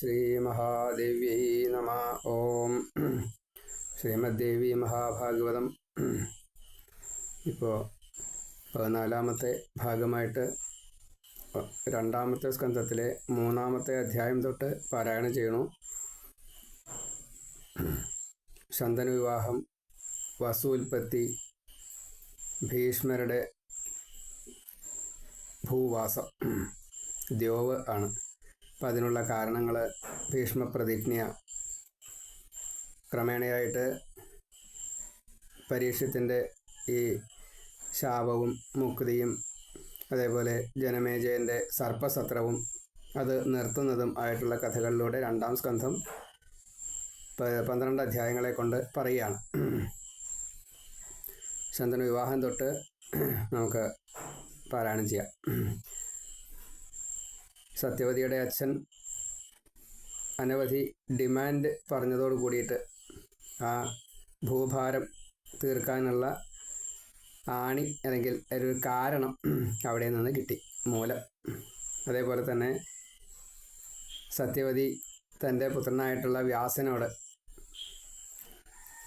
ശ്രീമഹാദേവ്യൈ നമ. ഓം. ശ്രീമദ്ദേവി മഹാഭാഗവതം. ഇപ്പോൾ പതിനാലാമത്തെ ഭാഗമായിട്ട് രണ്ടാമത്തെ സ്കന്ധത്തിലെ മൂന്നാമത്തെ അധ്യായം തൊട്ട് പാരായണം ചെയ്യണു. ശന്തന വിവാഹം വസൂൽപ്പത്തി ഭീഷ്മരുടെ ഭൂവാസം ദ്യോവ് ആണ്. അപ്പം അതിനുള്ള കാരണങ്ങൾ ഭീഷ്മപ്രതിജ്ഞ ക്രമേണയായിട്ട് പരീക്ഷത്തിന്റെ ഈ ശാപവും മുക്തിയും അതേപോലെ ജനമേജയന്റെ സർപ്പസത്രവും അത് നിർത്തുന്നതും ആയിട്ടുള്ള കഥകളിലൂടെ രണ്ടാം സ്കന്ധം പന്ത്രണ്ട് അധ്യായങ്ങളെ കൊണ്ട് പറയുകയാണ്. ശന്തന വിവാഹം തൊട്ട് നമുക്ക് പാരായണം ചെയ്യാം. സത്യവതിയുടെ അച്ഛൻ അനവധി ഡിമാൻഡ് പറഞ്ഞതോട് കൂടിയിട്ട് ആ ഭൂഭാരം തീർക്കാനുള്ള ആണി അല്ലെങ്കിൽ ഒരു കാരണം അവിടെ നിന്ന് കിട്ടി. മൂലം. അതേപോലെ തന്നെ സത്യവതി തന്റെ പുത്രനായിട്ടുള്ള വ്യാസനോട്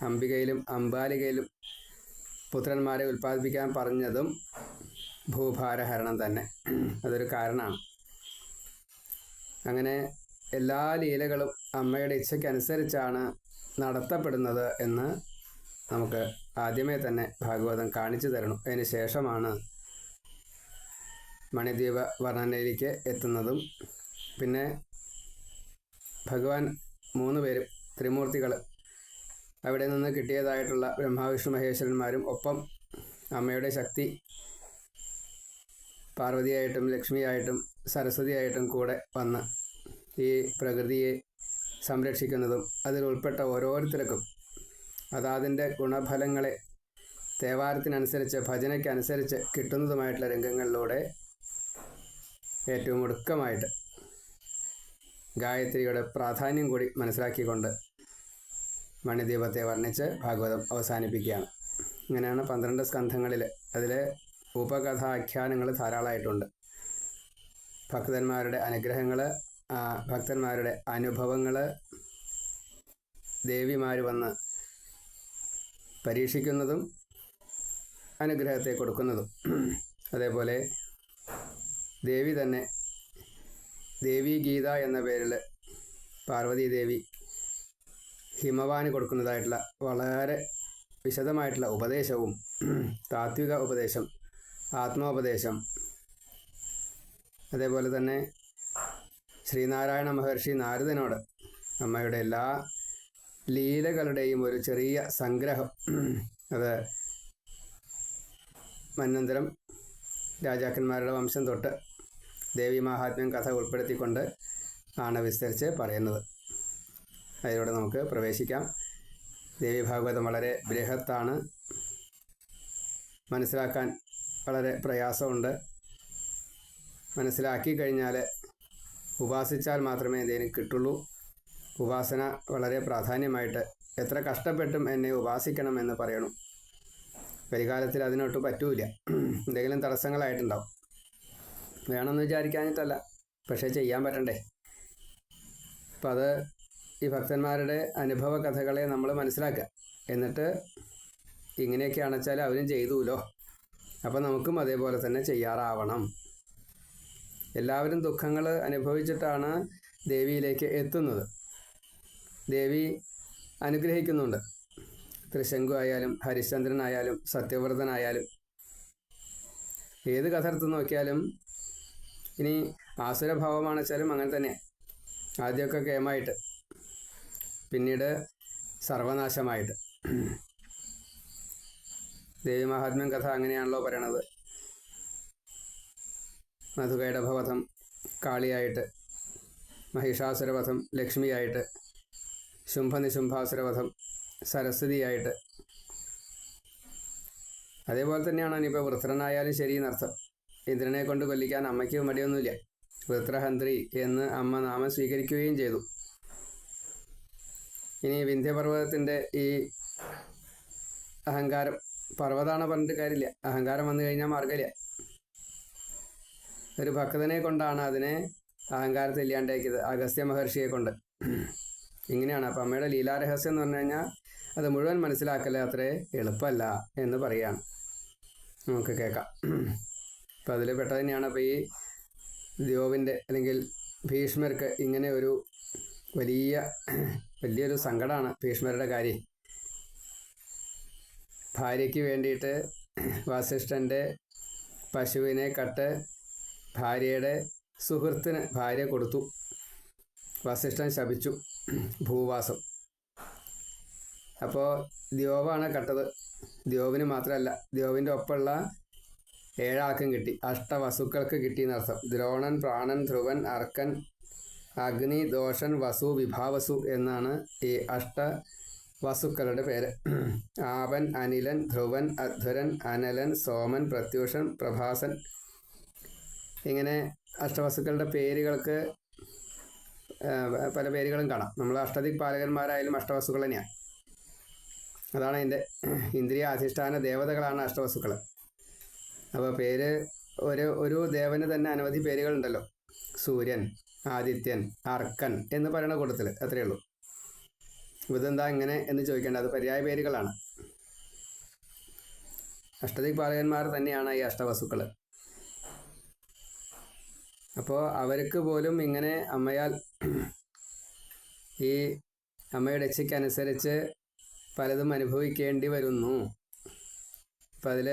അംബികയിലും അംബാലികയിലും പുത്രന്മാരെ ഉൽപ്പാദിപ്പിക്കാൻ പറഞ്ഞതും ഭൂഭാരഹരണം തന്നെ. അതൊരു കാരണമാണ്. അങ്ങനെ എല്ലാ ലീലകളും അമ്മയുടെ ഇച്ഛയ്ക്കനുസരിച്ചാണ് നടത്തപ്പെടുന്നത് എന്ന് നമുക്ക് ആദ്യമേ തന്നെ ഭാഗവതം കാണിച്ചു തരണം. അതിന് ശേഷമാണ് മണിദ്വീപ വർണനയിലേക്ക് എത്തുന്നതും. പിന്നെ ഭഗവാൻ മൂന്ന് പേരും ത്രിമൂർത്തികൾ അവിടെ നിന്ന് കിട്ടിയതായിട്ടുള്ള ബ്രഹ്മാവിഷ്ണു മഹേശ്വരന്മാരും ഒപ്പം അമ്മയുടെ ശക്തി പാർവതിയായിട്ടും ലക്ഷ്മിയായിട്ടും സരസ്വതിയായിട്ടും കൂടെ വന്ന് ഈ പ്രകൃതിയെ സംരക്ഷിക്കുന്നതും അതിൽ ഉൾപ്പെട്ട ഓരോരുത്തർക്കും അതാതിന്റെ ഗുണഫലങ്ങളെ തേവാരത്തിനനുസരിച്ച് ഭജനയ്ക്കനുസരിച്ച് കിട്ടുന്നതുമായിട്ടുള്ള രംഗങ്ങളിലൂടെ ഏറ്റവും ഒടുക്കമായിട്ട് ഗായത്രിയുടെ പ്രാധാന്യം കൂടി മനസ്സിലാക്കിക്കൊണ്ട് മണിദീപത്തെ വർണിച്ച് ഭാഗവതം അവസാനിപ്പിക്കുകയാണ്. ഇങ്ങനെയാണ് പന്ത്രണ്ട് സ്കന്ധങ്ങളിൽ അതിലെ ഉപകഥാഖ്യാനങ്ങൾ ധാരാളമായിട്ടുണ്ട്. ഭക്തന്മാരുടെ അനുഗ്രഹങ്ങൾ ഭക്തന്മാരുടെ അനുഭവങ്ങൾ ദേവിമാർ വന്ന് പരീക്ഷിക്കുന്നതും അനുഗ്രഹത്തെ കൊടുക്കുന്നതും. അതേപോലെ ദേവി തന്നെ ദേവി ഗീത എന്ന പേരിൽ പാർവതി ദേവി ഹിമവാന് കൊടുക്കുന്നതായിട്ടുള്ള വളരെ വിശദമായിട്ടുള്ള ഉപദേശവും താത്വിക ഉപദേശം ആത്മോപദേശം. അതേപോലെ തന്നെ ശ്രീനാരായണ മഹർഷി നാരദനോട് അമ്മയുടെ എല്ലാ ലീലകളുടെയും ഒരു ചെറിയ സംഗ്രഹം. അത് മന്നന്തരം രാജാക്കന്മാരുടെ വംശം തൊട്ട് ദേവി മഹാത്മ്യം കഥ ഉൾപ്പെടുത്തിക്കൊണ്ട് ആണ് വിസ്തരിച്ച് പറയുന്നത്. അതിലൂടെ നമുക്ക് പ്രവേശിക്കാം. ദേവി ഭാഗവതം വളരെ ബൃഹത്താണ്. മനസ്സിലാക്കാൻ വളരെ പ്രയാസമുണ്ട്. മനസ്സിലാക്കി കഴിഞ്ഞാൽ ഉപാസിച്ചാൽ മാത്രമേ എന്തെങ്കിലും കിട്ടുള്ളൂ. ഉപാസന വളരെ പ്രാധാന്യമായിട്ട് എത്ര കഷ്ടപ്പെട്ടും എന്നെ ഉപാസിക്കണം എന്ന് പറയണം. പരികാലത്തിൽ അതിനൊട്ട് പറ്റൂല. എന്തെങ്കിലും തടസ്സങ്ങളായിട്ടുണ്ടാവും. വേണമെന്ന് വിചാരിക്കാനിട്ടല്ല പക്ഷേ ചെയ്യാൻ പറ്റണ്ടേ? അപ്പം അത് ഈ ഭക്തന്മാരുടെ അനുഭവ കഥകളെ നമ്മൾ മനസ്സിലാക്കുക എന്നിട്ട് ഇങ്ങനെയൊക്കെ അണച്ചാൽ അവരും ചെയ്തുല്ലോ അപ്പം നമുക്കും അതേപോലെ തന്നെ ചെയ്യാറാവണം. എല്ലാവരും ദുഃഖങ്ങൾ അനുഭവിച്ചിട്ടാണ് ദേവിയിലേക്ക് എത്തുന്നത്. ദേവി അനുഗ്രഹിക്കുന്നുണ്ട്. തൃശങ്കു ആയാലും ഹരിശ്ചന്ദ്രനായാലും സത്യവ്രതനായാലും ഏത് കഥ എടുത്ത് നോക്കിയാലും ഇനി ആസുരഭാവമാണ് വെച്ചാലും അങ്ങനെ തന്നെ. ആദ്യമൊക്കെ കേമായിട്ട് പിന്നീട് സർവനാശമായിട്ട്. ദേവി മഹാത്മ്യം കഥ അങ്ങനെയാണല്ലോ പറയണത്. മധുകൈടഭവധം കാളിയായിട്ട് മഹിഷാസുരവധം ലക്ഷ്മിയായിട്ട് ശുംഭനിശുംഭാസുരവധം സരസ്വതിയായിട്ട്. അതേപോലെ തന്നെയാണ് ഇനിയിപ്പോൾ വൃത്രനായാലും ശരി എന്നർത്ഥം. ഇന്ദ്രനെ കൊണ്ട് കൊല്ലിക്കാൻ അമ്മയ്ക്ക് മടിയൊന്നുമില്ല. വൃത്രഹന്ത്രി എന്ന് അമ്മ നാമം സ്വീകരിക്കുകയും ചെയ്തു. ഇനി വിന്ധ്യപർവതത്തിന്റെ ഈ അഹങ്കാരം പർവതാണ് പറഞ്ഞിട്ട് കാര്യമില്ല. അഹങ്കാരം വന്നു കഴിഞ്ഞാൽ മാർഗമില്ല ഒരു ഭക്തനെ കൊണ്ടാണ് അതിനെ അഹങ്കാരത്തെ ഇല്ലാണ്ടാക്കിയത് അഗസ്ത്യ മഹർഷിയെ കൊണ്ട്. ഇങ്ങനെയാണ്. അപ്പം അമ്മയുടെ ലീലാരഹസ്യം എന്ന് പറഞ്ഞു കഴിഞ്ഞാൽ അത് മുഴുവൻ മനസ്സിലാക്കല അത്രേ എളുപ്പമല്ല എന്ന് പറയുകയാണ് നമുക്ക് കേൾക്കാം. അപ്പം അതിൽ പെട്ടത് തന്നെയാണ്. അപ്പോൾ ഈ ദ്യോവിന്റെ അല്ലെങ്കിൽ ഭീഷ്മർക്ക് ഇങ്ങനെ ഒരു വലിയ വലിയൊരു സങ്കടമാണ് ഭീഷ്മരുടെ കാര്യം. ഭാര്യയ്ക്ക് വേണ്ടിയിട്ട് വാസിഷ്ഠന്റെ പശുവിനെ കട്ട് ഭാര്യയുടെ സുഹൃത്തിന് ഭാര്യ കൊടുത്തു. വസിഷ്ഠൻ ശപിച്ചു. ഭൂവാസം. അപ്പോൾ ദ്യോവാണ് കട്ടത്. ദ്യോവിന് മാത്രമല്ല ദ്യോവിന്റെ ഒപ്പമുള്ള ഏഴാൾക്കും കിട്ടി. അഷ്ടവസുക്കൾക്ക് കിട്ടിയെന്നർത്ഥം. ദ്രോണൻ പ്രാണൻ ധ്രുവൻ അർക്കൻ അഗ്നി ദോഷൻ വസു വിഭാവസു എന്നാണ് ഈ അഷ്ട വസുക്കളുടെ പേര്. ആവൻ അനിലൻ ധ്രുവൻ അധ്വരൻ അനലൻ സോമൻ പ്രത്യൂഷൻ പ്രഭാസൻ. ഇങ്ങനെ അഷ്ടവസുക്കളുടെ പേരുകൾക്ക് പല പേരുകളും കാണാം. നമ്മൾ അഷ്ടദിക് പാലകന്മാരായാലും അഷ്ടവസുക്കൾ തന്നെയാണ്. അതാണ് അതിന്റെ ഇന്ദ്രിയ അധിഷ്ഠാന ദേവതകളാണ് അഷ്ടവസുക്കൾ. അപ്പോൾ പേര് ഒരു ഒരു ദേവന് തന്നെ അനവധി പേരുകളുണ്ടല്ലോ. സൂര്യൻ ആദിത്യൻ അർക്കൻ എന്ന് പറയുന്ന കൂട്ടത്തിൽ അത്രയേ ഉള്ളൂ. ഇതെന്താ ഇങ്ങനെ എന്ന് ചോദിക്കേണ്ടത്? പര്യായ പേരുകളാണ്. അഷ്ടദിക് പാലകന്മാർ തന്നെയാണ് ഈ അഷ്ടവസുക്കൾ അപ്പോൾ അവർക്ക് പോലും ഇങ്ങനെ അമ്മയാൽ ഈ അമ്മയുടെ ഇച്ഛയ്ക്കനുസരിച്ച് പലതും അനുഭവിക്കേണ്ടി വരുന്നു. അപ്പം അതിൽ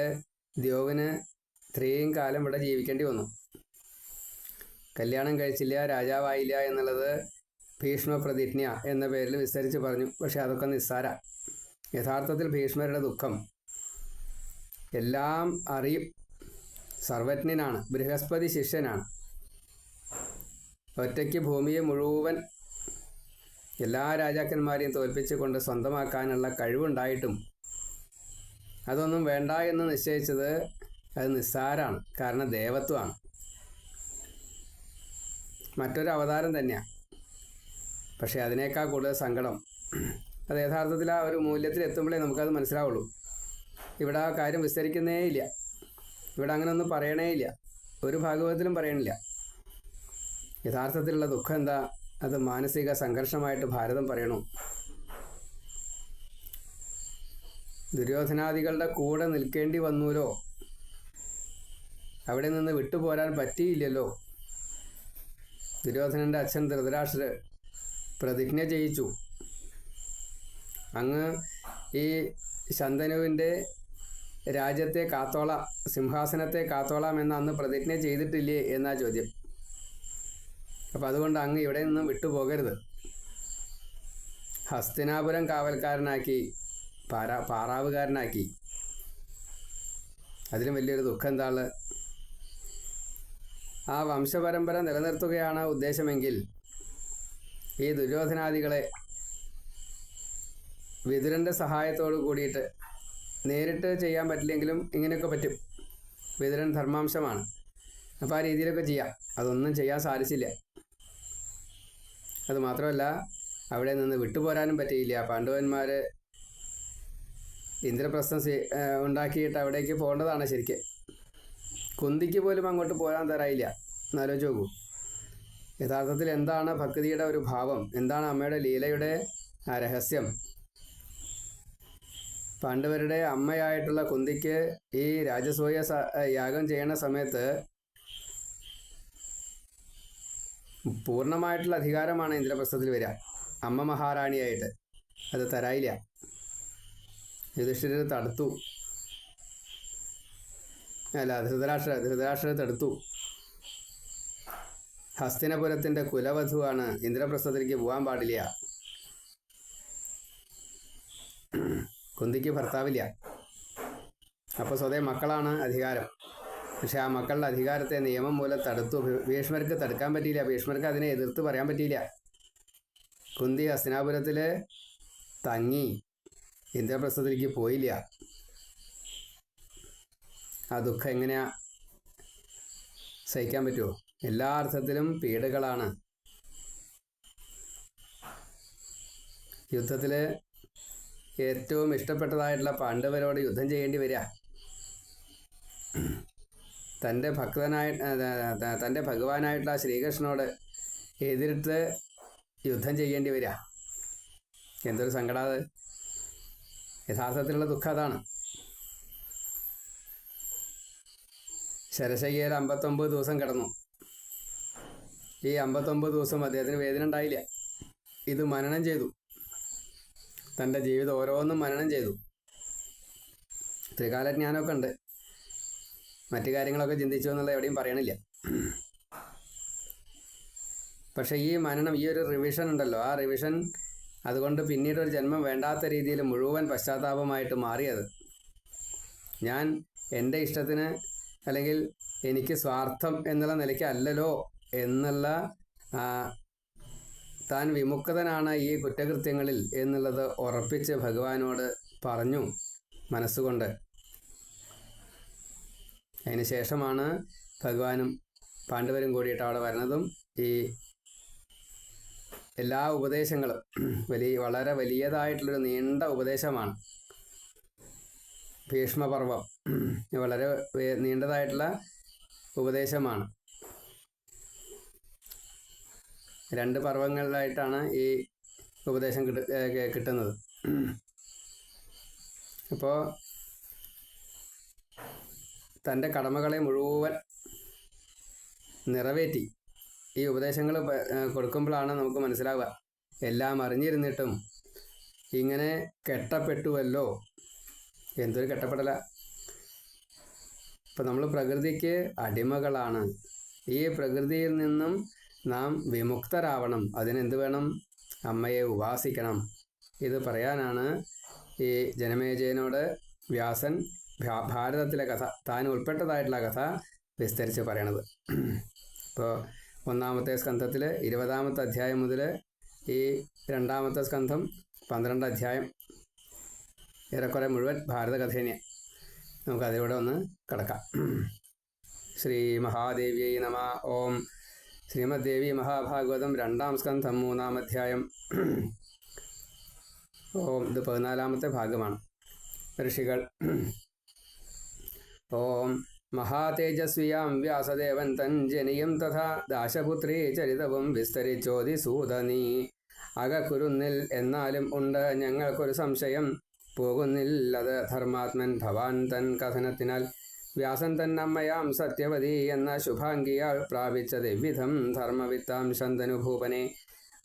ദ്യോവിന് ഇത്രയും കാലം ഇവിടെ ജീവിക്കേണ്ടി വന്നു. കല്യാണം കഴിച്ചില്ല രാജാവായില്ല എന്നുള്ളത് ഭീഷ്മ പ്രതിജ്ഞ എന്ന പേരിൽ വിസ്തരിച്ച് പറഞ്ഞു. പക്ഷെ അതൊക്കെ നിസ്സാര. യഥാർത്ഥത്തിൽ ഭീഷ്മരുടെ ദുഃഖം. എല്ലാം അറിയും. സർവജ്ഞനാണ്. ബൃഹസ്പതി ശിഷ്യനാണ്. ഒറ്റയ്ക്ക് ഭൂമിയെ മുഴുവൻ എല്ലാ രാജാക്കന്മാരെയും തോൽപ്പിച്ചുകൊണ്ട് സ്വന്തമാക്കാനുള്ള കഴിവുണ്ടായിട്ടും അതൊന്നും വേണ്ട എന്ന് നിശ്ചയിച്ചത് അത് നിസ്സാരാണ് കാരണം ദേവത്വമാണ്. മറ്റൊരു അവതാരം തന്നെയാണ് പക്ഷേ അതിനേക്കാൾ കൂടുതൽ സങ്കടം. അത് യഥാർത്ഥത്തിൽ ആ ഒരു മൂല്യത്തിൽ എത്തുമ്പോഴേ നമുക്കത് മനസ്സിലാവുള്ളൂ. ഇവിടെ ആ കാര്യം വിസ്തരിക്കുന്നേ ഇല്ല. ഇവിടെ അങ്ങനെ ഒന്നും പറയണേ ഇല്ല. ഒരു ഭാഗവതത്തിലും പറയണില്ല. യഥാർത്ഥത്തിലുള്ള ദുഃഖം എന്താ? അത് മാനസിക സംഘർഷമായിട്ട് ഭാരതം പറയണു. ദുര്യോധനാദികളുടെ കൂടെ നിൽക്കേണ്ടി വന്നൂലോ? അവിടെ നിന്ന് വിട്ടുപോരാൻ പറ്റിയില്ലല്ലോ? ദുര്യോധനന്റെ അച്ഛൻ ധൃതരാഷ്ട്രർ പ്രതിജ്ഞ ചെയ്യിച്ചു. അങ്ങ് ഈ ശന്തനുവിന്റെ രാജ്യത്തെ കാത്തോളാം സിംഹാസനത്തെ കാത്തോളാം എന്ന് അന്ന് പ്രതിജ്ഞ ചെയ്തിട്ടില്ലേ എന്നാ ചോദ്യം. അപ്പം അതുകൊണ്ട് അങ്ങ് ഇവിടെ നിന്നും വിട്ടുപോകരുത് ഹസ്തിനാപുരം കാവൽക്കാരനാക്കി പാരാ പാറാവുകാരനാക്കി. അതിലും വലിയൊരു ദുഃഖം എന്താണ്? ആ വംശപരമ്പര നിലനിർത്തുകയാണ് ഉദ്ദേശമെങ്കിൽ ഈ ദുര്യോധനാദികളെ വിതുരന്റെ സഹായത്തോട് കൂടിയിട്ട് നേരിട്ട് ചെയ്യാൻ പറ്റില്ലെങ്കിലും ഇങ്ങനെയൊക്കെ പറ്റും. വിതുരൻ ധർമാംശമാണ്. അപ്പോൾ ആ രീതിയിലൊക്കെ ചെയ്യാം. അതൊന്നും ചെയ്യാൻ സാധിച്ചില്ല. അതുമാത്രമല്ല അവിടെ നിന്ന് വിട്ടുപോരാനും പറ്റിയില്ല. പാണ്ഡവന്മാർ ഇന്ദ്രപ്രസ്ഥം ഉണ്ടാക്കിയിട്ട് അവിടേക്ക് പോകേണ്ടതാണ് ശരിക്കും. കുന്തിക്ക് പോലും അങ്ങോട്ട് പോരാൻ തരായില്ല എന്നാലോചിച്ച് നോക്കൂ. യഥാർത്ഥത്തിൽ എന്താണ് ഭക്തിയുടെ ഒരു ഭാവം? എന്താണ് അമ്മയുടെ ലീലയുടെ രഹസ്യം? പാണ്ഡവരുടെ അമ്മയായിട്ടുള്ള കുന്തിക്ക് ഈ രാജസൂയ യാഗം ചെയ്യുന്ന സമയത്ത് പൂർണമായിട്ടുള്ള അധികാരമാണ് ഇന്ദ്രപ്രസ്ഥത്തിൽ വരിക. അമ്മ മഹാറാണിയായിട്ട്. അത് തരായില്ല. യുധിഷ്ഠിരെ തടുത്തു. അല്ല ധൃതരാഷ്ട്ര ധൃതരാഷ്ട്രരെ തടുത്തു. ഹസ്തിനപുരത്തിന്റെ കുലവധുവാണ് ഇന്ദ്രപ്രസ്ഥത്തിലേക്ക് പോകാൻ പാടില്ല. കുന്തിക്ക് ഭർത്താവില്ല. അപ്പോൾ സ്വതേ മക്കളാണ് അധികാരം. പക്ഷെ ആ മക്കളുടെ അധികാരത്തെ നിയമം മൂലം തടുത്തു. ഭീഷ്മർക്ക് തടുക്കാൻ പറ്റിയില്ല. ഭീഷ്മർക്ക് അതിനെ എതിർത്ത് പറയാൻ പറ്റിയില്ല. കുന്തി ഹസ്തിനാപുരത്തിൽ തങ്ങി ഇന്ദ്രപ്രസ്ഥത്തിലേക്ക് പോയില്ല. ആ ദുഃഖം എങ്ങനെയാ സഹിക്കാൻ പറ്റുമോ എല്ലാ അർത്ഥത്തിലും പീഡകളാണ്. യുദ്ധത്തിൽ ഏറ്റവും ഇഷ്ടപ്പെട്ടതായിട്ടുള്ള പാണ്ഡവരോട് യുദ്ധം ചെയ്യേണ്ടി വരിക. തന്റെ ഭക്തനായ തന്റെ ഭഗവാനായിട്ടുള്ള ശ്രീകൃഷ്ണനോട് എതിരിട്ട് യുദ്ധം ചെയ്യേണ്ടി വരിക. എന്തൊരു സങ്കടം അത്. യഥാർത്ഥത്തിലുള്ള ദുഃഖം അതാണ്. ശരശയ്യയിൽ അമ്പത്തൊമ്പത് ദിവസം കിടന്നു. ഈ അമ്പത്തൊമ്പത് ദിവസം അദ്ദേഹത്തിന് വേദന ഉണ്ടായില്ല. ഇത് മനനം ചെയ്തു. തന്റെ ജീവിതം ഓരോന്നും മനനം ചെയ്തു. ത്രികാലജ്ഞാനമൊക്കെ ഉണ്ട്. മറ്റു കാര്യങ്ങളൊക്കെ ചിന്തിച്ചു എന്നുള്ള എവിടെയും പറയണില്ല. പക്ഷെ ഈ മനനം ഈ ഒരു റിവിഷൻ ഉണ്ടല്ലോ. ആ റിവിഷൻ അതുകൊണ്ട് പിന്നീട് ഒരു ജന്മം വേണ്ടാത്ത രീതിയിൽ മുഴുവൻ പശ്ചാത്താപമായിട്ട് മാറിയത്. ഞാൻ എന്റെ ഇഷ്ടത്തിന് അല്ലെങ്കിൽ എനിക്ക് സ്വാർത്ഥം എന്നുള്ള നിലയ്ക്ക് അല്ലല്ലോ. എന്നുള്ള താൻ വിമുക്തനാണ് ഈ കുറ്റകൃത്യങ്ങളിൽ എന്നുള്ളത് ഉറപ്പിച്ച് ഭഗവാനോട് പറഞ്ഞു മനസ്സുകൊണ്ട്. അതിന് ശേഷമാണ് ഭഗവാനും പാണ്ഡവരും കൂടിയിട്ട് അവിടെ വരുന്നതും ഈ എല്ലാ ഉപദേശങ്ങളും. വലിയ വളരെ വലിയതായിട്ടുള്ളൊരു നീണ്ട ഉപദേശമാണ്. ഭീഷ്മപർവം. വളരെ നീണ്ടതായിട്ടുള്ള ഉപദേശമാണ്. രണ്ട് പർവങ്ങളിലായിട്ടാണ് ഈ ഉപദേശം കിട്ട കിട്ടുന്നത്. അപ്പോൾ തന്റെ കടമകളെ മുഴുവൻ നിറവേറ്റി ഈ ഉപദേശങ്ങൾ കൊടുക്കുമ്പോഴാണ് നമുക്ക് മനസ്സിലാവുക. എല്ലാം അറിഞ്ഞിരുന്നിട്ടും ഇങ്ങനെ കെട്ടപ്പെട്ടുവല്ലോ. എന്തൊരു കെട്ടപ്പെടല. ഇപ്പം നമ്മൾ പ്രകൃതിക്ക് അടിമകളാണ്. ഈ പ്രകൃതിയിൽ നിന്നും നാം വിമുക്തരാവണം. അതിനെന്ത് വേണം? അമ്മയെ ഉപാസിക്കണം. ഇത് പറയാനാണ് ഈ ജനമേജയനോട് വ്യാസൻ ഭാരതത്തിലെ കഥ താൻ ഉൾപ്പെട്ടതായിട്ടുള്ള കഥ വിസ്തരിച്ച് പറയണത്. ഇപ്പോൾ ഒന്നാമത്തെ സ്കന്ധത്തിൽ ഇരുപതാമത്തെ അധ്യായം മുതൽ ഈ രണ്ടാമത്തെ സ്കന്ധം പന്ത്രണ്ട് അധ്യായം ഏറെക്കുറെ മുഴുവൻ ഭാരതകഥേനെ നമുക്കതിലൂടെ ഒന്ന് കിടക്കാം. ശ്രീ മഹാദേവ്യൈ നമ. ഓം ശ്രീമദ്ദേവി മഹാഭാഗവതം രണ്ടാം സ്കന്ധം മൂന്നാം അധ്യായം. ഓം ഇത് പതിനാലാമത്തെ ഭാഗമാണ്. ഋഷികൾ ഓം മഹാതേജസ്വിയാം വ്യാസദേവൻ തൻ ജനിയും തഥാ ദാശപുത്രി ചരിതവും വിസ്തരിച്ചോതി വിസ്തരിച്ചോതിസൂതനീ അകക്കുരുന്നിൽ എന്നാലും ഉണ്ട് ഞങ്ങൾക്കൊരു സംശയം. പോകുന്നില്ലത് ധർമാത്മൻ ഭവാൻ തൻ കഥനത്തിനാൽ വ്യാസൻ തന്നമ്മയാം സത്യവതി എന്ന ശുഭാംഗിയാൾ പ്രാപിച്ചത് എവിധം ധർമ്മവിത്താം ശന്തനുഭൂപനെ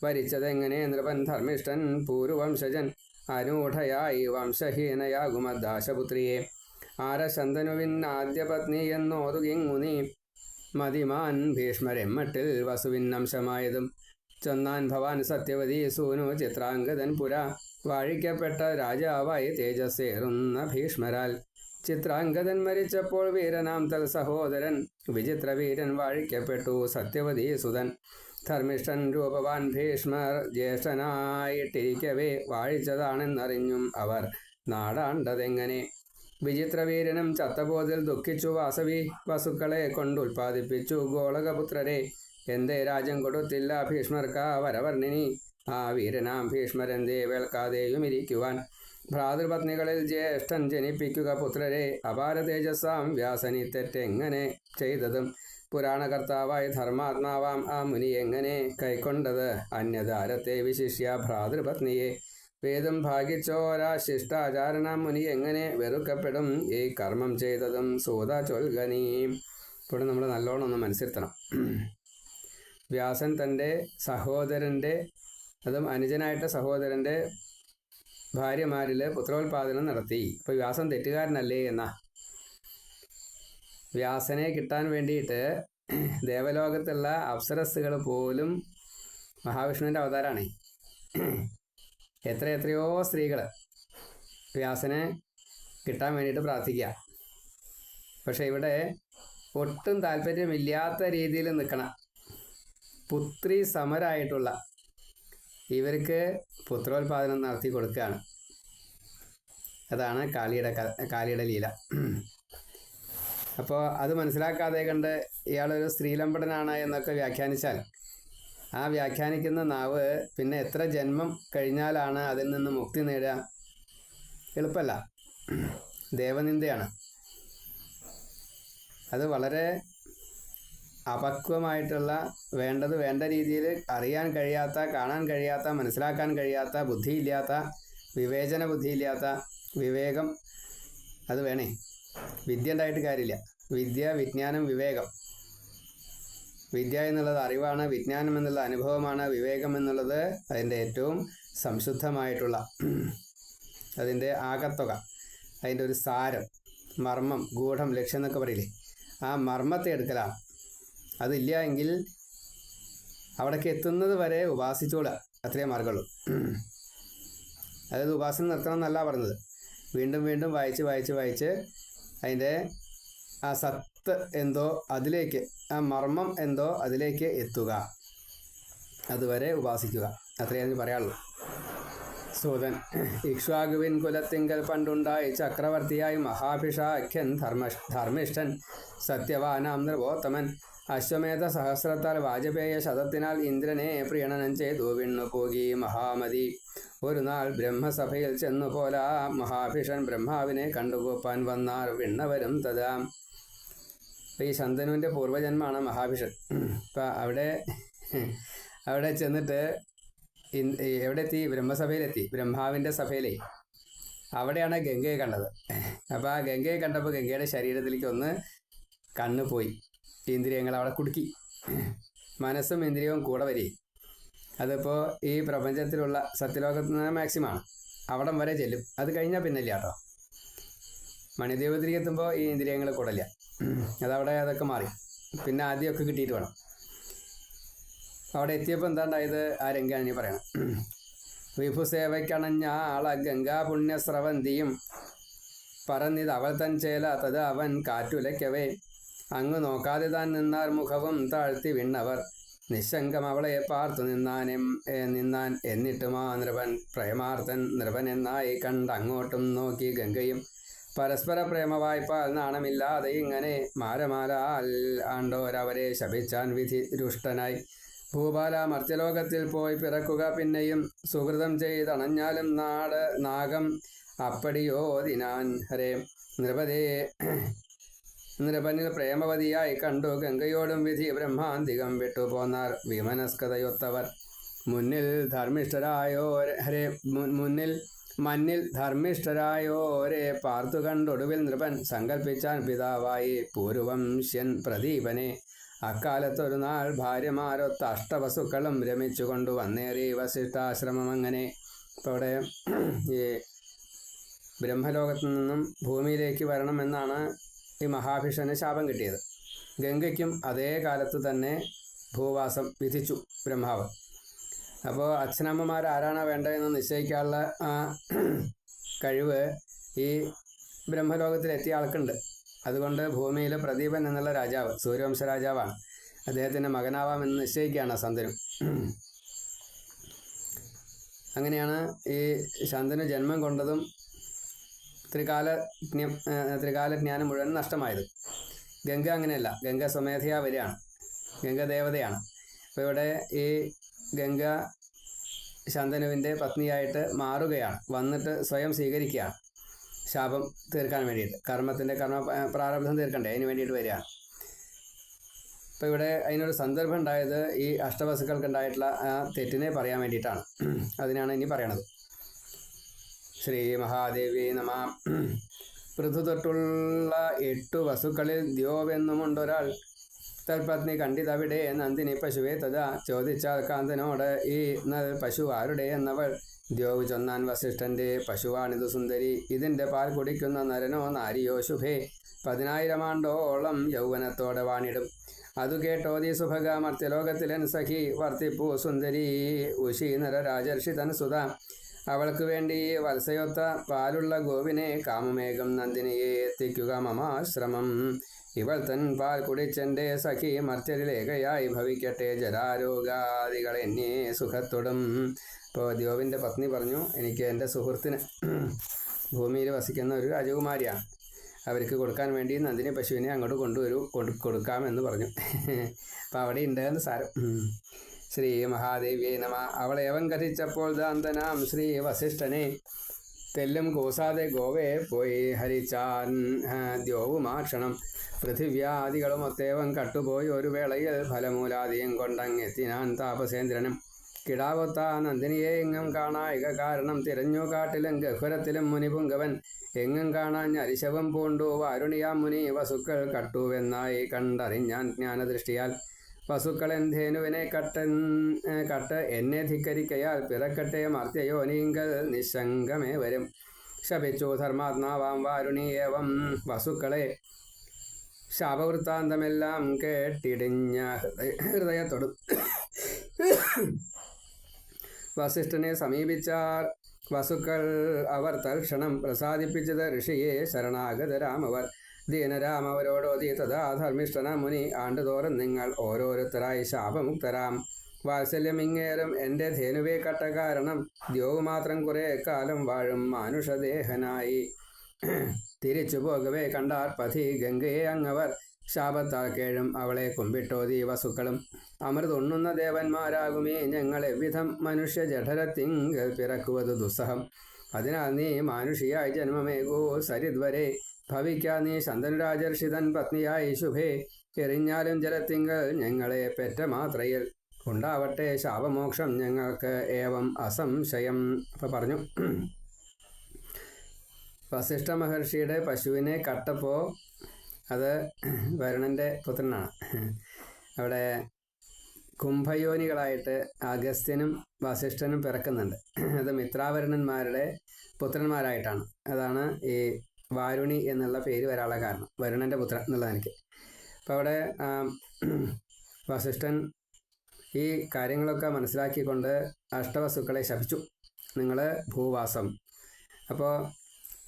വരിച്ചതെങ്ങനെ നൃപൻ ധർമ്മിഷ്ഠൻ പൂർവംശജൻ അനൂഢയായി വംശഹീനയാകുമദ്ദാശപുത്രിയെ ആര ശന്തനുവിൻ ആദ്യപത്നി എന്നോതുകിങ്ങുനി മതിമാൻ ഭീഷ്മരെമ്മട്ടിൽ വസുവിന്നംശമായതും. ചൊന്നാൻ ഭവാൻ സത്യവതി സൂനു ചിത്രാംഗതൻ പുര. വാഴിക്കപ്പെട്ട രാജാവായി തേജസ്സേറുന്ന ഭീഷ്മരാൽ. ചിത്രാംഗതൻ മരിച്ചപ്പോൾ വീരനാം തൽ സഹോദരൻ വിചിത്രവീരൻ വാഴിക്കപ്പെട്ടു. സത്യവതി സുതൻ ധർമ്മിഷ്ഠൻ രൂപവാൻ ഭീഷ്മർ ജ്യേഷ്ഠനായിട്ടിരിക്കവേ വാഴിച്ചതാണെന്നറിഞ്ഞും അവർ നാടാണ്ടതെങ്ങനെ? വിചിത്രവീരനും ചത്തബോധിൽ ദുഃഖിച്ചു. വാസവി വസുക്കളെ കൊണ്ടുൽപാദിപ്പിച്ചു ഗോളകപുത്രരെ എന്തേ രാജ്യം കൊടുത്തില്ല ഭീഷ്മർക്ക വരവർണിനി ആ വീരനാം ഭീഷ്മരെന്തേ വേൽക്കാതെയും ഇരിക്കുവാൻ ഭ്രാതൃപത്നികളിൽ ജ്യേഷ്ഠൻ ജനിപ്പിക്കുക പുത്രരെ അപാര തേജസ്സാം വ്യാസനി തെറ്റെങ്ങനെ ചെയ്തതും? പുരാണകർത്താവായി ധർമാത്മാവാം ആ മുനി എങ്ങനെ കൈക്കൊണ്ടത്? അന്യതാരത്തെ വിശിഷ്യ ഭ്രാതൃപത്നിയെ വേദം ഭാഗിച്ചോരാ ശിഷ്ടാചാരണ മുനി എങ്ങനെ വെറുക്കപ്പെടും? ഈ കർമ്മം ചെയ്തതും സൂത ചൊൽഗനീ ഇപ്പോൾ നമ്മൾ നല്ലോണം ഒന്ന് മനസ്സിരുത്തണം. വ്യാസൻ തന്റെ സഹോദരന്റെ അതും അനുജനായിട്ട് സഹോദരന്റെ ഭാര്യമാരിൽ പുത്രോത്പാദനം നടത്തി. അപ്പോൾ വ്യാസൻ തെറ്റുകാരനല്ലേ എന്നാ? വ്യാസനെ കിട്ടാൻ വേണ്ടിയിട്ട് ദേവലോകത്തുള്ള അപ്സരസ്സുകൾ പോലും മഹാവിഷ്ണുവിന്റെ അവതാരമാണ് എത്ര എത്രയോ സ്ത്രീകൾ വ്യാസനെ കിട്ടാൻ വേണ്ടിയിട്ട് പ്രാർത്ഥിക്കുക പക്ഷെ ഇവിടെ ഒട്ടും താല്പര്യമില്ലാത്ത രീതിയിൽ നിൽക്കണം പുത്രി സമരായിട്ടുള്ള ഇവർക്ക് പുത്രോത്പാദനം നടത്തി കൊടുക്കുകയാണ്. അതാണ് കാളിയുടെ കാളിയുടെ ലീല. അപ്പോൾ അത് മനസ്സിലാക്കാതെ കണ്ട് ഇയാളൊരു സ്ത്രീലമ്പടനാണ് എന്നൊക്കെ വ്യാഖ്യാനിച്ചാൽ ആ വ്യാഖ്യാനിക്കുന്ന നാവ് പിന്നെ എത്ര ജന്മം കഴിഞ്ഞാലാണ് അതിൽ നിന്ന് മുക്തി നേടുക? എളുപ്പമല്ല ദേവനിന്ദയാണ്. അത് വളരെ അപക്വമായിട്ടുള്ള വേണ്ടത് വേണ്ട രീതിയിൽ അറിയാൻ കഴിയാത്ത കാണാൻ കഴിയാത്ത മനസ്സിലാക്കാൻ കഴിയാത്ത ബുദ്ധിയില്ലാത്ത വിവേചന ബുദ്ധിയില്ലാത്ത വിവേകം അത് വേണേ. വിദ്യ ഉണ്ടായിട്ട് കാര്യമില്ല. വിദ്യ വിജ്ഞാനം വിവേകം. വിദ്യ എന്നുള്ളത് അറിവാണ് വിജ്ഞാനം എന്നുള്ള അനുഭവമാണ് വിവേകം എന്നുള്ളത് അതിന്റെ ഏറ്റവും സംശുദ്ധമായിട്ടുള്ള അതിന്റെ ആകത്തുക അതിന്റെ ഒരു സാരം മർമ്മം ഗൂഢം ലക്ഷ്യം എന്നൊക്കെ പറയില്ലേ? ആ മർമ്മത്തെ എടുക്കലാണ്. അതില്ല എങ്കിൽ അവിടേക്ക് എത്തുന്നത് വരെ ഉപാസിച്ചോളുക അത്രയേ മാർഗമുള്ളൂ. അതായത് ഉപാസന നിർത്തണം എന്നല്ല പറഞ്ഞത്. വീണ്ടും വീണ്ടും വായിച്ച് വായിച്ച് വായിച്ച് അതിന്റെ ആ സത്ത് എന്തോ അതിലേക്ക് ആ മർമ്മം എന്തോ അതിലേക്ക് എത്തുക. അതുവരെ ഉപാസിക്കുക. അത്രയേ അതിന് പറയാനുള്ളൂ. സൂതൻ ഇക്ഷ്വാകുവിൻ കുലത്തിങ്കൽ പണ്ടുണ്ടായി ചക്രവർത്തിയായി മഹാഭിഷാഖ്യൻ ധർമ്മ ധർമ്മിഷ്ഠൻ സത്യവാനാം നൃപോത്തമൻ അശ്വമേധ സഹസ്രത്താൽ വാജപേയ ശതത്തിനാൽ ഇന്ദ്രനെ പ്രീണനം ചെയ്തു. വിണ്ണു പോകി മഹാമതി. ഒരു നാൾ ബ്രഹ്മസഭയിൽ ചെന്നു പോലാ. മഹാഭിഷൻ ബ്രഹ്മാവിനെ കണ്ടുകൂപ്പാൻ വന്നാർ. വിണ്ണവരും തഥാ. ഈ ശന്തനുവിന്റെ പൂർവജന്മാണ് മഹാഭിഷൻ. അപ്പം അവിടെ അവിടെ ചെന്നിട്ട് എവിടെ എത്തി ബ്രഹ്മസഭയിലെത്തി. ബ്രഹ്മാവിന്റെ സഭയിലേ. അവിടെയാണ് ഗംഗയെ കണ്ടത്. അപ്പോൾ ആ ഗംഗയെ കണ്ടപ്പോൾ ഗംഗയുടെ ശരീരത്തിലേക്ക് ഒന്ന് കണ്ണ് പോയി ഇന്ദ്രിയങ്ങൾ അവിടെ കുടുക്കി മനസ്സും ഇന്ദ്രിയവും കൂടെ വരികയും അതിപ്പോൾ ഈ പ്രപഞ്ചത്തിലുള്ള സത്യലോകത്ത് നിന്ന് മാക്സിമാണ് അവിടം വരെ ചെല്ലും. അത് കഴിഞ്ഞാൽ പിന്നില്ല കേട്ടോ മണിദേവത്തിലേക്ക് എത്തുമ്പോൾ ഈ ഇന്ദ്രിയങ്ങൾ കൂടല്ല. അതവിടെ അതൊക്കെ മാറി. പിന്നെ ആദ്യമൊക്കെ കിട്ടിയിട്ട് വേണം. അവിടെ എത്തിയപ്പോൾ എന്താ ഉണ്ടായത് ആ രംഗാണ് ഇനി പറയണം. വിഭുസേവയ്ക്കണഞ്ഞ ആള ഗംഗാ പുണ്യസ്രവന്തിയും. പറഞ്ഞിത് അവൾ തൻ ചേല തത് അവൻ കാറ്റുലയ്ക്കവേ അങ്ങ് നോക്കാതെ താൻ നിന്നാർ മുഖവും താഴ്ത്തി വിണ്ണവർ. നിശങ്കം അവളെ പാർത്തു നിന്നാൻ എന്നിട്ടും ആ നൃപൻ പ്രേമാർത്ഥൻ നൃപൻ എന്നായി കണ്ട് നോക്കി ഗംഗയും. പരസ്പര പ്രേമവായ്പാൽ നാണമില്ലാതെ ഇങ്ങനെ മാരമാലാൽ ആണ്ടോരവരെ ശപിച്ചാൻ വിധി രുഷ്ടനായി. ഭൂപാല മർത്യലോകത്തിൽ പോയി പിറക്കുക പിന്നെയും സുഹൃതം ചെയ്തണഞ്ഞാലും നാട് നാഗം അപ്പടിയോ ദിനാൻ ഹരേ. നൃപതേ നൃപനിൽ പ്രേമവതിയായി കണ്ടു ഗംഗയോടും വിധി ബ്രഹ്മാന്തികം വിട്ടുപോന്നാർ വിമനസ്കതയൊത്തവർ. മുന്നിൽ ധർമ്മിഷ്ഠരായോ ഹരേ മുന്നിൽ മന്നിൽ ധർമ്മിഷ്ഠരായോരെ പാർത്തു കണ്ടൊടുവിൽ നൃപൻ സങ്കൽപ്പിച്ചാൻ പിതാവായി പൂർവംശ്യൻ പ്രദീപനെ. അക്കാലത്തൊരു നാൾ ഭാര്യമാരൊത്ത അഷ്ടവസുക്കളും രമിച്ചുകൊണ്ടു വന്നേറി വസിഷ്ഠാശ്രമം അങ്ങനെ ഇപ്പോൾ ഈ ബ്രഹ്മലോകത്തു നിന്നും ഭൂമിയിലേക്ക് വരണമെന്നാണ് ഈ മഹാഭിഷന് ശാപം കിട്ടിയത്. ഗംഗയ്ക്കും അതേ കാലത്ത് തന്നെ ഭൂവാസം വിധിച്ചു ബ്രഹ്മാവ്. അപ്പോൾ അച്ഛനമ്മമാർ ആരാണ് വേണ്ടതെന്ന് നിശ്ചയിക്കാനുള്ള ആ കഴിവ് ഈ ബ്രഹ്മലോകത്തിലെത്തിയ ആൾക്കുണ്ട്. അതുകൊണ്ട് ഭൂമിയിൽ പ്രദീപൻ എന്നുള്ള രാജാവ് സൂര്യവംശ രാജാവാണ് അദ്ദേഹത്തിന്റെ മകനാവാമെന്ന് നിശ്ചയിക്കുകയാണ് സന്തനും അങ്ങനെയാണ് ഈ ശന്തനു ജന്മം കൊണ്ടതും ത്രികാല ത്രികാല ജ്ഞാനം മുഴുവൻ നഷ്ടമായത്. ഗംഗ അങ്ങനെയല്ല. ഗംഗ സ്വമേധയാ വരികയാണ്. ഗംഗ ദേവതയാണ്. അപ്പോൾ ഇവിടെ ഈ ഗംഗ ശാന്തനുവിന്റെ പത്നിയായിട്ട് മാറുകയാണ്. വന്നിട്ട് സ്വയം സ്വീകരിക്കുകയാണ്. ശാപം തീർക്കാൻ വേണ്ടിയിട്ട്. കർമ്മത്തിന്റെ കർമ്മ പ്രാരംഭം തീർക്കണ്ടേ? അതിന് വേണ്ടിയിട്ട് വരികയാണ്. അപ്പോൾ ഇവിടെ അതിനൊരു സന്ദർഭം ഉണ്ടായത് ഈ അഷ്ടവസുക്കൾക്ക് ഉണ്ടായിട്ടുള്ള ആ തെറ്റിനെ പറയാൻ വേണ്ടിയിട്ടാണ്. അതിനാണ് ഇനി പറയണത്. ശ്രീ മഹാദേവി നമ. പൃഥു തൊട്ടുള്ള എട്ടു വസുക്കളിൽ ദ്യോവെന്നുമുണ്ടൊരാൾ. തൽപത്നി കണ്ടിതവിടെ നന്ദിനി പശുവെ തഥാ. ചോദിച്ചാൽ കാന്തനോട് ഈ നൽ പശു ആരുടെ എന്നവൾ? ദ്യോവ് ചൊന്നാൻ വസിഷ്ഠന്റെ പശുവാണിത് സുന്ദരി. ഇതിന്റെ പാൽ കുടിക്കുന്ന നരനോ നാരിയോ ശുഭേ. പതിനായിരം ആണ്ടോളം യൗവനത്തോടെ വാണിടും. അതു കേട്ടോതി സുഭഗ മർത്യലോകത്തിലൻ സഖി. വർത്തിപ്പൂ സുന്ദരി. ഉഷി നരരാജർഷി തൻ സുത. അവൾക്ക് വേണ്ടി വത്സയൊത്ത പാലുള്ള ഗോവിനെ കാമമേഘം നന്ദിനിയെ എത്തിക്കുക മമാശ്രമം. ഇവൾ തൻ പാൽ കുടിച്ചെന്റെ സഖി മർത്യരിലേഖയായി ഭവിക്കട്ടെ ജരാരോഗാദികൾ എന്നെ സുഖത്തൊടും. ഇപ്പോൾ ദ്യോവിന്റെ പത്നി പറഞ്ഞു എനിക്ക് എന്റെ സുഹൃത്തിന് ഭൂമിയിൽ വസിക്കുന്ന ഒരു രാജകുമാരിയാണ്. അവർക്ക് കൊടുക്കാൻ വേണ്ടി നന്ദിനി പശുവിനെ അങ്ങോട്ട് കൊണ്ടുവരൂ കൊണ്ട് കൊടുക്കാമെന്ന് പറഞ്ഞു. അപ്പോൾ അവിടെ ഉണ്ടായിരുന്നു സാരം. ശ്രീ മഹാദേവിയെ നമ. അവളെ ഏവം കഥിച്ചപ്പോൾ ദാന്തനാം ശ്രീ വസിഷ്ഠനെ തെല്ലും കൂസാതെ ഗോവയെ പോയി ഹരിച്ചാൻ. ദ്യോവുമാക്ഷണം. പൃഥിവ്യാദികളും ഒത്തേവം കട്ടുപോയി. ഒരു വേളയിൽ ഫലമൂലാദിയും കൊണ്ടങ്ങെത്തിനാൻ താപസേന്ദ്രനും. കിടാവൊത്ത നന്ദിനിയെ എങ്ങും കാണായിക കാരണം തിരഞ്ഞു കാട്ടിലും ഗഹ്വരത്തിലും മുനിപുങ്കവൻ. എങ്ങും കാണാൻ അരിശവം പൂണ്ടു. വാരുണിയാം മുനി വസുക്കൾ കട്ടുവെന്നായി കണ്ടറിഞ്ഞാൻ ജ്ഞാനദൃഷ്ടിയാൽ വസുക്കളൻ ധേനുവിനെ കട്ടൻ കട്ട എന്നെ ധിക്കരിക്കയാൽ പിറക്കട്ടെ മർത്യയോ നീങ്കൽ നിശങ്കമേ വരും. ശപിച്ചു ധർമാത്മാവാം വാരുണീയവം വസുക്കളെ. ശാപവൃത്താന്തമെല്ലാം കേട്ടിടിഞ്ഞ ഹൃദയ ഹൃദയത്തോടും വസിഷ്ഠനെ സമീപിച്ചാർ വസുക്കൾ അവർ തൽക്ഷണം പ്രസാദിപ്പിച്ചത് ഋഷിയെ ശരണാഗതരാമവർ. ദീനരാം അവരോടോതി തഥാ ധർമ്മിഷ്ഠന മുനി. ആണ്ടുതോറും നിങ്ങൾ ഓരോരുത്തരായി ശാപമുക്തരാം. വാത്സല്യം ഇങ്ങേരും എന്റെ ധേനുവെ കട്ട കാരണം ദ്യോവ് മാത്രം കുറേ കാലം വാഴും മാനുഷദേഹനായി. തിരിച്ചു പോകവേ കണ്ടാർ പഥി ഗംഗയെ അങ്ങവർ. ശാപത്താൽ കേഴും അവളെ കുമ്പിട്ടോതി വസുക്കളും. അമൃതുണ്ണുന്ന ദേവന്മാരാകുമേ. ഞങ്ങളെ വിധം മനുഷ്യ ജഠരത്തിങ്കൽ പിറക്കുവത് ദുസ്സഹം. അതിനാൽ നീ മാനുഷിയായി ജന്മമേകൂ സരിദ്വരെ. ഭവിക്കാ നീ ശന്തനുരാജർഷിതൻ പത്നിയായി ശുഭേ. എറിഞ്ഞാലും ജലത്തിങ്കൾ ഞങ്ങളെ പെറ്റ മാത്രയിൽ ഉണ്ടാവട്ടെ ശാപമോക്ഷം ഞങ്ങൾക്ക് ഏവം അസംശയം. ഇപ്പം പറഞ്ഞു. വസിഷ്ഠ മഹർഷിയുടെ പശുവിനെ കട്ടപ്പോൾ അത് വരുണന്റെ പുത്രനാണ്. അവിടെ കുംഭയോനികളായിട്ട് അഗസ്ത്യനും വസിഷ്ഠനും പിറക്കുന്നുണ്ട്. അത് മിത്രാവരുണന്മാരുടെ പുത്രന്മാരായിട്ടാണ്. അതാണ് ഈ വാരുണി എന്നുള്ള പേര് വരാനുള്ള കാരണം. വരുണന്റെ പുത്രൻ എന്നുള്ളത് എനിക്ക് അപ്പോൾ അവിടെ വസിഷ്ഠൻ ഈ കാര്യങ്ങളൊക്കെ മനസ്സിലാക്കിക്കൊണ്ട് അഷ്ടവസ്തുക്കളെ ശപിച്ചു. നിങ്ങൾ ഭൂവാസം. അപ്പോൾ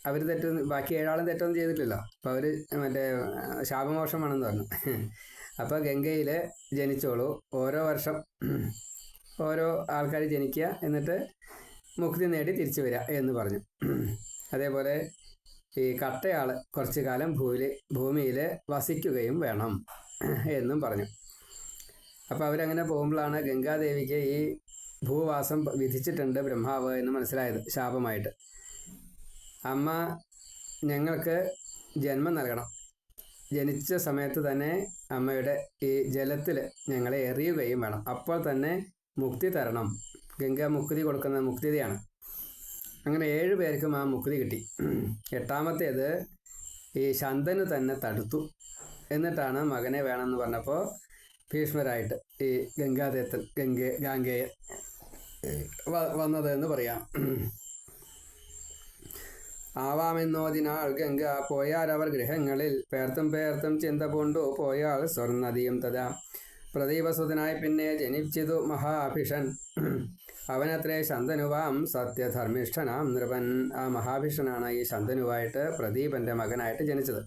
അവർ തെറ്റൊന്നും ബാക്കി ഏഴാളും തെറ്റൊന്നും ചെയ്തിട്ടില്ലല്ലോ അപ്പോൾ അവർ മറ്റേ ശാപമോഷമാണെന്ന് പറഞ്ഞു. അപ്പോൾ ഗംഗയിൽ ജനിച്ചോളൂ. ഓരോ വർഷം ഓരോ ആൾക്കാർ ജനിക്കുക എന്നിട്ട് മുക്തി നേടി തിരിച്ചു വരിക എന്ന് പറഞ്ഞു. അതേപോലെ ഈ കട്ടയാൾ കുറച്ചു കാലം ഭൂമിയിൽ ഭൂമിയിൽ വസിക്കുകയും വേണം എന്നും പറഞ്ഞു. അപ്പോൾ അവരങ്ങനെ പോകുമ്പോഴാണ് ഗംഗാദേവിക്ക് ഈ ഭൂവാസം വിധിച്ചിട്ടുണ്ട് ബ്രഹ്മാവ് എന്ന് മനസ്സിലായത് ശാപമായിട്ട്. അമ്മ ഞങ്ങൾക്ക് ജന്മം നൽകണം. ജനിച്ച സമയത്ത് തന്നെ അമ്മയുടെ ഈ ജലത്തിൽ ഞങ്ങളെ എറിയുകയും വേണം. അപ്പോൾ തന്നെ മുക്തി തരണം. ഗംഗാ മുക്തി കൊടുക്കുന്ന മുക്തിയാണ്. അങ്ങനെ ഏഴ് പേർക്കും ആ മുക്തി കിട്ടി. എട്ടാമത്തേത് ഈ ശന്തന് തന്നെ തടുത്തു. എന്നിട്ടാണ് മകനെ വേണമെന്ന് പറഞ്ഞപ്പോൾ ഭീഷ്മരായിട്ട് ഈ ഗംഗാദേത്തൻ ഗംഗ ഗാംഗേയ വ- വന്നത് എന്ന് പറയാം. ആവാമെന്നോതിനാൾ ഗംഗ പോയാൽ അവർ ഗൃഹങ്ങളിൽ. പേർത്തും പേർത്തും ചിന്ത പൂണ്ടു പോയാൽ സ്വർണതിയും തഥാ. പ്രദീപസുതനായി പിന്നെ ജനിച്ചിതു മഹാഭിഷൻ. അവനത്രേ ശന്തനുവാം സത്യധർമ്മിഷ്ഠനാം നൃപൻ. ആ മഹാഭിഷനാണ് ഈ ശന്തനുവായിട്ട് പ്രദീപന്റെ മകനായിട്ട് ജനിച്ചത്.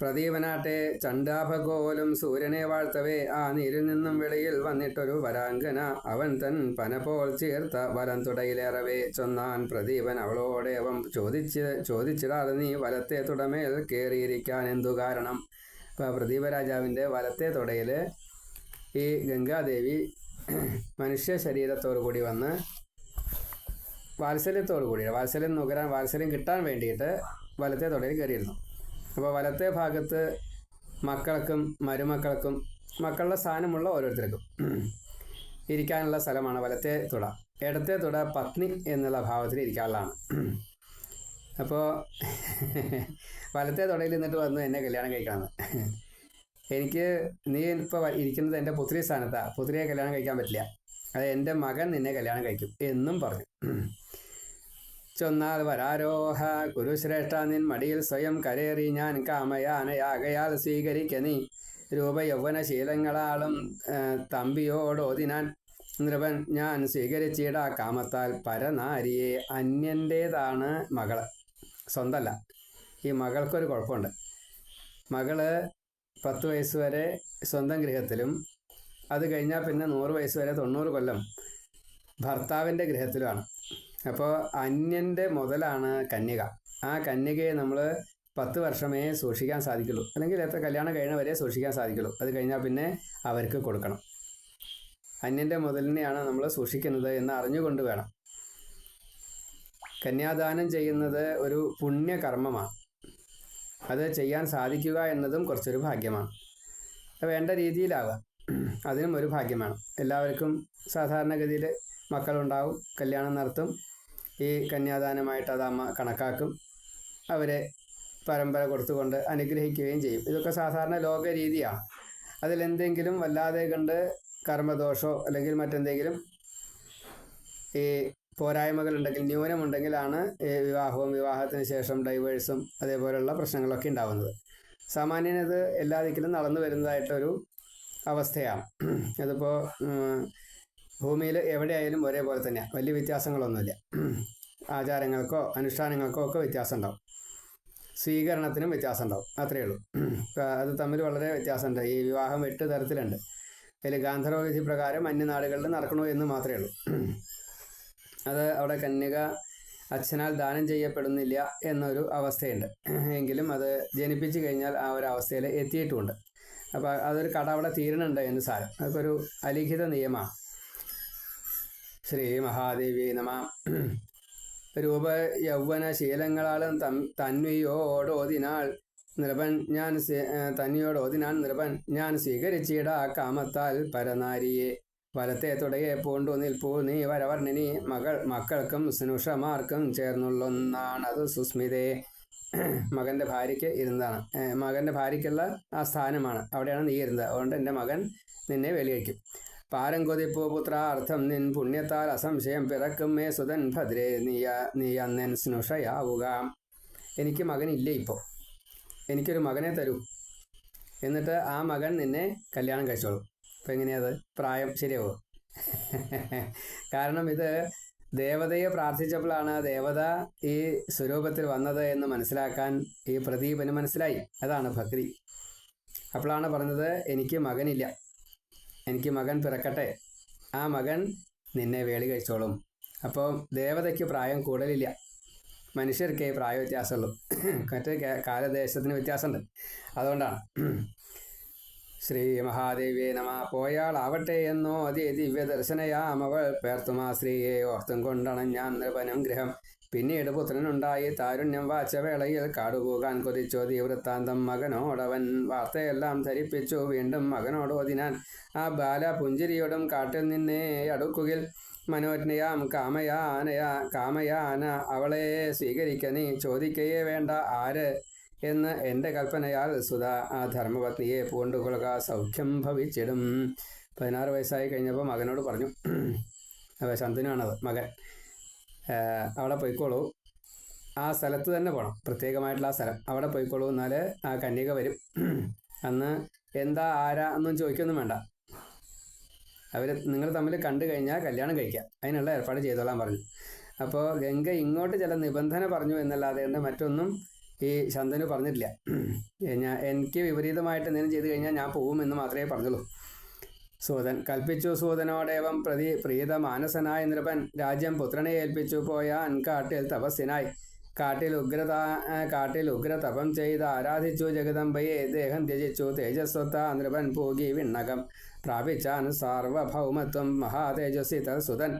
പ്രദീപനാട്ടെ ചണ്ടാഭകോലും സൂര്യനെ വാഴ്ത്തവേ ആ നീരിൽ നിന്നും വെളിയിൽ വന്നിട്ടൊരു വരാങ്കന. അവൻ തൻ പനപോൽ ചേർത്ത വലം തുടയിലേറവേ ചൊന്നാൻ പ്രദീപൻ അവളോടേവം ചോദിച്ച് ചോദിച്ചിടാതെ നീ വലത്തെ തുടമേൽ കയറിയിരിക്കാൻ എന്തു കാരണം? അപ്പോൾ പ്രദീപ വലത്തെ തുടയിൽ ഈ ഗംഗാദേവി മനുഷ്യ ശരീരത്തോടു കൂടി വന്ന് വാത്സല്യത്തോടു കൂടി വാത്സല്യം നുകരാൻ വാത്സല്യം കിട്ടാൻ വേണ്ടിയിട്ട് വലത്തെ തൊടയിൽ കയറിയിരുന്നു. അപ്പോൾ വലത്തെ ഭാഗത്ത് മക്കൾക്കും മരുമക്കൾക്കും മക്കളുടെ സ്ഥാനമുള്ള ഓരോരുത്തർക്കും ഇരിക്കാനുള്ള സ്ഥലമാണ് വലത്തെ തുട. ഇടത്തെ തുട പത്നി എന്നുള്ള ഭാവത്തിൽ ഇരിക്കാനുള്ളതാണ്. അപ്പോൾ വലത്തെ തുടയിൽ നിന്നിട്ട് വന്നു എന്നെ കല്യാണം കഴിക്കണമെന്ന്. എനിക്ക് നീ ഇപ്പോൾ ഇരിക്കുന്നത് എന്റെ പുത്രി സ്ഥാനത്താണ് പുത്രിയെ കല്യാണം കഴിക്കാൻ പറ്റില്ല. അത് എന്റെ മകൻ നിന്നെ കല്യാണം കഴിക്കും എന്നും പറഞ്ഞു. ചൊന്നാൽ വരാരോഹ കുരുശ്രേഷ്ഠ നിൻ മടിയിൽ സ്വയം കരേറി ഞാൻ കാമയാനയാകയാൽ സ്വീകരിക്ക നീ. രൂപയൗവനശീലങ്ങളാളും തമ്പിയോടോതിനാൻ നൃപൻ ഞാൻ സ്വീകരിച്ചിട കാമത്താൽ പരനാരിയെ. അന്യന്റേതാണ് മകൾ. സ്വന്തമല്ല ഈ മകൾക്കൊരു കുഴപ്പമുണ്ട്. മകൾ പത്ത് വയസ്സ് വരെ സ്വന്തം ഗൃഹത്തിലും അത് കഴിഞ്ഞാൽ പിന്നെ നൂറ് വയസ്സ് വരെ തൊണ്ണൂറ് കൊല്ലം ഭർത്താവിന്റെ ഗൃഹത്തിലുമാണ്. അപ്പോൾ അന്യന്റെ മുതലാണ് കന്യക. ആ കന്യകയെ നമ്മൾ പത്ത് വർഷമേ സൂക്ഷിക്കാൻ സാധിക്കുള്ളൂ. അല്ലെങ്കിൽ എത്ര കല്യാണം കഴിഞ്ഞ വരെ സൂക്ഷിക്കാൻ സാധിക്കുള്ളൂ. അത് കഴിഞ്ഞാൽ പിന്നെ അവർക്ക് കൊടുക്കണം. അന്യന്റെ മുതലിനെയാണ് നമ്മൾ സൂക്ഷിക്കുന്നത് എന്ന് അറിഞ്ഞുകൊണ്ട് വേണം. കന്യാദാനം ചെയ്യുന്നത് ഒരു പുണ്യകർമ്മമാണ്. അത് ചെയ്യാൻ സാധിക്കുക എന്നതും കുറച്ചൊരു ഭാഗ്യമാണ്. വേണ്ട രീതിയിലാവുക അതിനും ഒരു ഭാഗ്യമാണ്. എല്ലാവർക്കും സാധാരണഗതിയിൽ മക്കളുണ്ടാവും കല്യാണം നടത്തും. ഈ കന്യാദാനമായിട്ട് അത് അമ്മ കണക്കാക്കും. അവരെ പരമ്പര കൊടുത്തുകൊണ്ട് അനുഗ്രഹിക്കുകയും ചെയ്യും. ഇതൊക്കെ സാധാരണ ലോക രീതിയാണ് അതിലെന്തെങ്കിലും വല്ലാതെ കണ്ട് കർമ്മദോഷമോ അല്ലെങ്കിൽ മറ്റെന്തെങ്കിലും ഈ പോരായ്മകളുണ്ടെങ്കിൽ ന്യൂനമുണ്ടെങ്കിലാണ് വിവാഹവും വിവാഹത്തിന് ശേഷം ഡൈവേഴ്സും അതേപോലെയുള്ള പ്രശ്നങ്ങളൊക്കെ ഉണ്ടാവുന്നത്. സാമാന്യനത് എല്ലാ ദിക്കിലും നടന്നു വരുന്നതായിട്ടൊരു അവസ്ഥയാണ്. അതിപ്പോൾ ഭൂമിയിൽ എവിടെയായാലും ഒരേപോലെ തന്നെയാണ് വലിയ വ്യത്യാസങ്ങളൊന്നുമില്ല. ആചാരങ്ങൾക്കോ അനുഷ്ഠാനങ്ങൾക്കോ ഒക്കെ വ്യത്യാസം ഉണ്ടാവും സ്വീകരണത്തിനും വ്യത്യാസം ഉണ്ടാവും അത്രയേ ഉള്ളൂ. അത് തമ്മിൽ വളരെ വ്യത്യാസമുണ്ട്. ഈ വിവാഹം എട്ട് തരത്തിലുണ്ട്. അതിൽ ഗാന്ധർവ വിധി പ്രകാരം അന്യനാടുകളിൽ നടക്കണോ എന്ന് മാത്രമേ ഉള്ളൂ. അത് അവിടെ കന്യക അച്ഛനാൽ ദാനം ചെയ്യപ്പെടുന്നില്ല എന്നൊരു അവസ്ഥയുണ്ട്. എങ്കിലും അത് ജനിപ്പിച്ചു കഴിഞ്ഞാൽ ആ ഒരു അവസ്ഥയിൽ എത്തിയിട്ടുമുണ്ട്. അപ്പോൾ അതൊരു കട അവിടെ തീരണുണ്ട് എന്ന് സാരം. അതൊക്കെ ഒരു അലിഖിത നിയമമാണ്. ശ്രീ മഹാദേവി നമ. രൂപ യൗവന ശീലങ്ങളാലും തം തന്വിയോടോതിനാൾ നൃപൻ ഞാൻ തന്നിയോടോതിനാൻ നൃപൻ ഞാൻ സ്വീകരിച്ചിട കാമത്താൽ പരനാരിയെ. വലത്തെ തുടയെ പൂണ്ടു നിൽപ്പൂ. നീ വരവർണിനി മകൾ മക്കൾക്കും സ്നുഷമാർക്കും ചേർന്നുള്ളൊന്നാണത് സുസ്മിതേ. മകന്റെ ഭാര്യയ്ക്ക് ഇരുന്നതാണ്. മകന്റെ ഭാര്യയ്ക്കുള്ള ആ സ്ഥാനമാണ്. അവിടെയാണ് നീ ഇരുന്നത്. അതുകൊണ്ട് എന്റെ മകൻ നിന്നെ വെളിയേക്കും പാരം കൊതിപ്പൂ പുത്ര അർത്ഥം നിൻ പുണ്യത്താൽ അസംശയം പിറക്കും. മേ സുതൻ ഭദ്രേ നീയ നീ അന്നൻ സ്നുഷയാവുക. എനിക്ക് മകനില്ല ഇപ്പോൾ എനിക്കൊരു മകനെ തരൂ. എന്നിട്ട് ആ മകൻ നിന്നെ കല്യാണം കഴിച്ചോളൂ. അപ്പം എങ്ങനെയത് പ്രായം ശരിയാവോ? കാരണം ഇത് ദേവതയെ പ്രാർത്ഥിച്ചപ്പോഴാണ് ദേവത ഈ സ്വരൂപത്തിൽ വന്നത് എന്ന് മനസ്സിലാക്കാൻ ഈ പ്രദീപന് മനസ്സിലായി. അതാണ് ഭക്തി. അപ്പോഴാണ് പറഞ്ഞത് എനിക്ക് മകനില്ല. എനിക്ക് മകൻ പിറക്കട്ടെ. ആ മകൻ നിന്നെ വേളി കഴിച്ചോളും. അപ്പോൾ ദേവതയ്ക്ക് പ്രായം കൂടുതലില്ല. മനുഷ്യർക്കേ പ്രായ വ്യത്യാസമുള്ളൂ മറ്റേ കാലദേശത്തിന് വ്യത്യാസമുണ്ട്. അതുകൊണ്ടാണ്. ശ്രീ മഹാദേവിയെ നമ. പോയാളാവട്ടെ എന്നോ അതി ദിവ്യ ദർശനയാമവൾ പേർത്തുമാ സ്ത്രീയെ ഓർത്തും കൊണ്ടണം ഞാൻ നൃപനം ഗൃഹം പിന്നീട് പുത്രനുണ്ടായി താരുണ്യം വാച്ച വേളയിൽ കാടുപോകാൻ കൊതിച്ചോതി വൃത്താന്തം മകനോടവൻ. വാർത്തയെല്ലാം ധരിപ്പിച്ചു വീണ്ടും മകനോടോതിനാൻ ആ ബാല പുഞ്ചിരിയോടും കാട്ടിൽ നിന്നേ അടുക്കുകിൽ. മനോജ്ഞയാം കാമയാനയ കാമയാന അവളെ സ്വീകരിക്ക നീ ചോദിക്കയേ വേണ്ട. ആര് എന്ന് എന്റെ കൽപ്പനയാൽ സുധ ആ ധർമ്മപത്നിയെ പൂണ്ടുകൊള്ളുക സൗഖ്യം ഭവിച്ചിടും. പതിനാറ് വയസ്സായി കഴിഞ്ഞപ്പോൾ മകനോട് പറഞ്ഞു അപ്പോൾ മകൻ. അവിടെ പോയിക്കോളൂ. ആ സ്ഥലത്ത് തന്നെ പോകണം പ്രത്യേകമായിട്ടുള്ള ആ സ്ഥലം. അവിടെ പോയിക്കോളൂ എന്നാൽ ആ കന്യക വരും. അന്ന് എന്താ ആരാ എന്നും ചോദിക്കൊന്നും വേണ്ട. അവർ നിങ്ങൾ തമ്മിൽ കണ്ടു കഴിഞ്ഞാൽ കല്യാണം കഴിക്കാം. അതിനുള്ള ഏർപ്പാട് ചെയ്തോളാൻ പറഞ്ഞു. അപ്പോൾ ഗംഗ ഇങ്ങോട്ട് ചില നിബന്ധന പറഞ്ഞു എന്നല്ലാതെ മറ്റൊന്നും ഈ ശന്തനു പറഞ്ഞിട്ടില്ല. ഞാൻ എനിക്ക് വിപരീതമായിട്ട് എന്തെങ്കിലും ചെയ്തു കഴിഞ്ഞാൽ ഞാൻ പോകുമെന്ന് മാത്രമേ പറഞ്ഞുള്ളൂ. സൂതൻ കൽപ്പിച്ചു സൂതനോടേവം പ്രതി പ്രീത മാനസനായ നൃപൻ രാജ്യം പുത്രനെ ഏൽപ്പിച്ചു പോയ കാട്ടിൽ തപസ്സിനായി. കാട്ടിൽ ഉഗ്രത കാട്ടിൽ ഉഗ്ര തപം ചെയ്ത് ആരാധിച്ചു ജഗദംബയെ ദേഹം ത്യജിച്ചു തേജസ്വത്ത നൃപൻ പൂകി വിണ്ണകം പ്രാപിച്ചാൻ സാർവഭൗമത്വം മഹാതേജസ്വി തൽസുതൻ.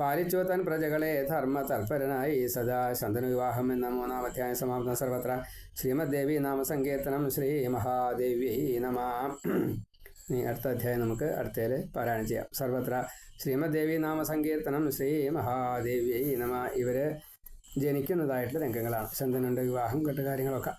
പാലിച്ചു തൻ പ്രജകളെ ധർമ്മ തൽപരനായി സദാ ശന്തന വിവാഹം എന്ന മൂന്നാം അധ്യായം സമാപ്തം. സർവത്ര ശ്രീമദ്ദേവി നാമസങ്കീർത്തനം ശ്രീ മഹാദേവി നമ. ഇനി അടുത്ത അധ്യായം നമുക്ക് അടുത്തതിൽ പാരായണം ചെയ്യാം. സർവത്ര ശ്രീമദ്ദേവി നാമസങ്കീർത്തനം ശ്രീ മഹാദേവി നമ. ഇവർ ജനിക്കുന്നതായിട്ടുള്ള രംഗങ്ങളാണ്. ശന്തനുണ്ട് വിവാഹം കെട്ടുകാര്യങ്ങളൊക്കെ